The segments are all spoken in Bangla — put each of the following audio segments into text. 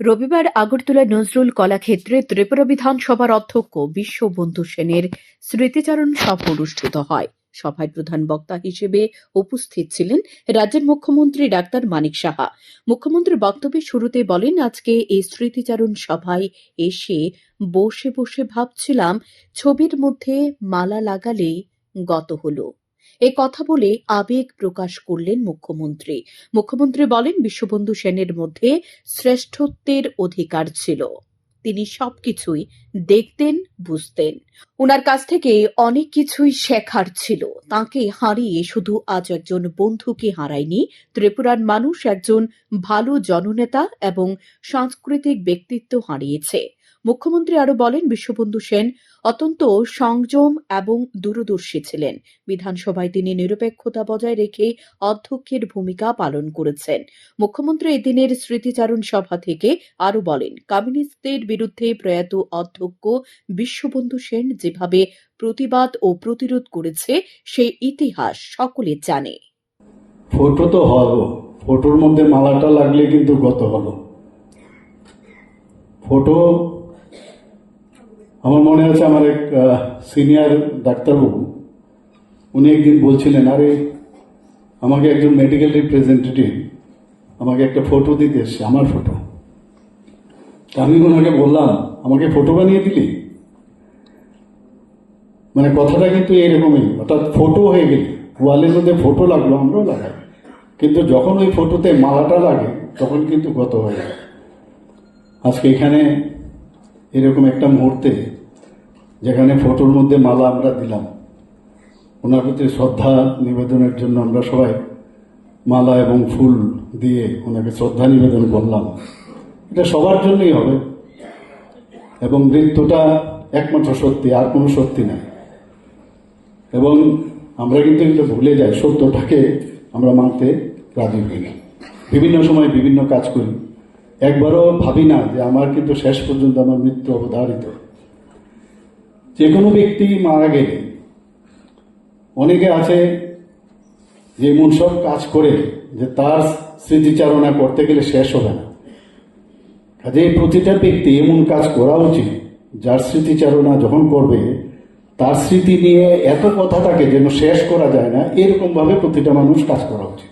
রবিবার আগরতলা নজরুল কলাক্ষেত্রে ত্রিপুরা বিধানসভার অধ্যক্ষ বিশ্ববন্ধু সেনের স্মৃতিচারণ সভা অনুষ্ঠিত হয়। সভায় প্রধান বক্তা হিসেবে উপস্থিত ছিলেন রাজ্যের মুখ্যমন্ত্রী ডাক্তার মানিক সাহা। মুখ্যমন্ত্রীর বক্তব্যের শুরুতে বলেন, আজকে এই স্মৃতিচারণ সভায় এসে বসে বসে ভাবছিলাম, ছবির মধ্যে মালা লাগালে গত হলো। এ কথা বলে আবেগ প্রকাশ করলেন মুখ্যমন্ত্রী। মুখ্যমন্ত্রী বলেন, বিশ্ববন্ধু সেনের মধ্যে শ্রেষ্ঠত্বের অধিকার ছিল। তিনি সবকিছুই দেখতেন, বুঝতেন। ওনার কাছ থেকে অনেক কিছুই শেখার ছিল। তাকে হারিয়ে শুধু আজ একজন বন্ধুকে হারায়নি, ত্রিপুরার মানুষ একজন ভালো জননেতা এবং সাংস্কৃতিক ব্যক্তিত্ব হারিয়েছে। মুখ্যমন্ত্রী আরও বলেন, বিশ্ববন্ধু সেন অত্যন্ত সংযম এবং দূরদর্শী ছিলেন। বিধানসভায় তিনি নিরপেক্ষতা বজায় রেখে অধ্যক্ষের ভূমিকা পালন করেছেন। মুখ্যমন্ত্রী এদিনের স্মৃতিচারণ সভা থেকে আরও বলেন, কমিউনিস্টদের বিরুদ্ধে প্রয়াত অধ্যক্ষ বিশ্ববন্ধু সেন যেভাবে প্রতিবাদ ও প্রতিরোধ করেছে, সেই ইতিহাস সকলে জানে। ফটো তো হলো ফটোর মধ্যে মালাটা লাগলে কিন্তু গত হলো ফটো, আমার মনে আছে আমার এক সিনিয়র ডাক্তারবাবু, উনি একদিন বলছিলেন, আরে, আমাকে একজন মেডিকেল রিপ্রেজেন্টেটিভ আমাকে একটা ফটো দিতে এসছে, আমার ফটো। আমি ওনাকে বললাম, আমাকে ফটো বানিয়ে দিলি? মানে কথাটা কিন্তু এইরকমই, অর্থাৎ ফটো হয়ে গেল। ওয়ালের মধ্যে ফটো লাগল, আমরাও লাগাই। কিন্তু যখন ওই ফটোতে মালাটা লাগে, তখন কিন্তু গত হয়ে যায়। আজকে এখানে এরকম একটা মুহূর্তে, যেখানে ফটোর মধ্যে মালা আমরা দিলাম। ওনার প্রতি শ্রদ্ধা নিবেদনের জন্য আমরা সবাই মালা এবং ফুল দিয়ে ওনাকে শ্রদ্ধা নিবেদন করলাম। এটা সবার জন্যই হবে। এবং মৃত্যুটা একমাত্র সত্যি, আর কোনো সত্যি নাই। এবং আমরা কিন্তু এগুলো ভুলে যাই, সত্যটাকে আমরা মানতে রাজি হই না। বিভিন্ন সময় বিভিন্ন কাজ করি। একবারও ভাবি না যে আমার কিন্তু শেষ পর্যন্ত আমার মৃত্যু অবধারিত। যে কোনো ব্যক্তি মারা গেলে, অনেকে আছে যে এমন সব কাজ করে যে তার স্মৃতিচারণা করতে গেলে শেষ হবে না। কাজে প্রতিটা ব্যক্তি এমন কাজ করা উচিত, যার স্মৃতিচারণা যখন করবে, তার স্মৃতি নিয়ে এত কথা থাকে যেন শেষ করা যায় না, এরকমভাবে প্রতিটা মানুষ কাজ করা উচিত।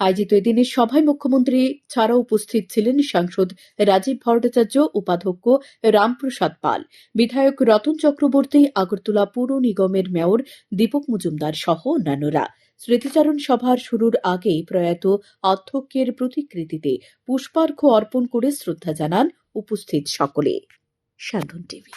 আয়োজিত এদিনের সভায় মুখ্যমন্ত্রী ছাড়াও উপস্থিত ছিলেন সাংসদ রাজীব ভট্টাচার্য, উপাধ্যক্ষ রামপ্রসাদ পাল, বিধায়ক রতন চক্রবর্তী, আগরতলা পুর নিগমের মেয়র দীপক মজুমদার সহ অন্যান্যরা। স্মৃতিচারণ সভার শুরুর আগেই প্রয়াত অধ্যক্ষের প্রতিকৃতিতে পুষ্পার্ঘ্য অর্পণ করে শ্রদ্ধা জানান উপস্থিত সকলে। টিভি।